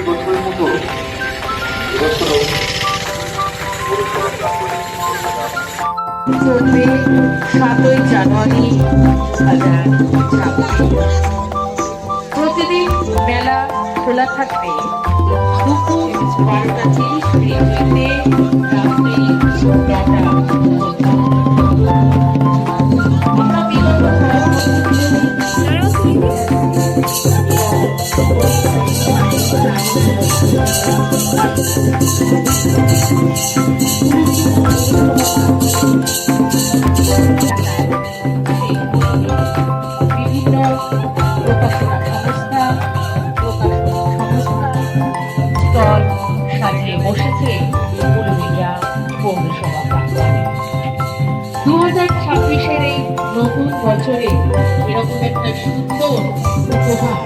প্রতি বছরের মতো সাতই জানুয়ারি প্রতিদিন মেলা খোলা থাকবে দুপুর বারোটা তিরিশ রাত্রি নটা আমরা বসেছে পুরুলিয়া পৌরসভা প্রাঙ্গণে দু ছাব্বিশের এই নতুন বছরে এরকম একটা সুন্দর উপহার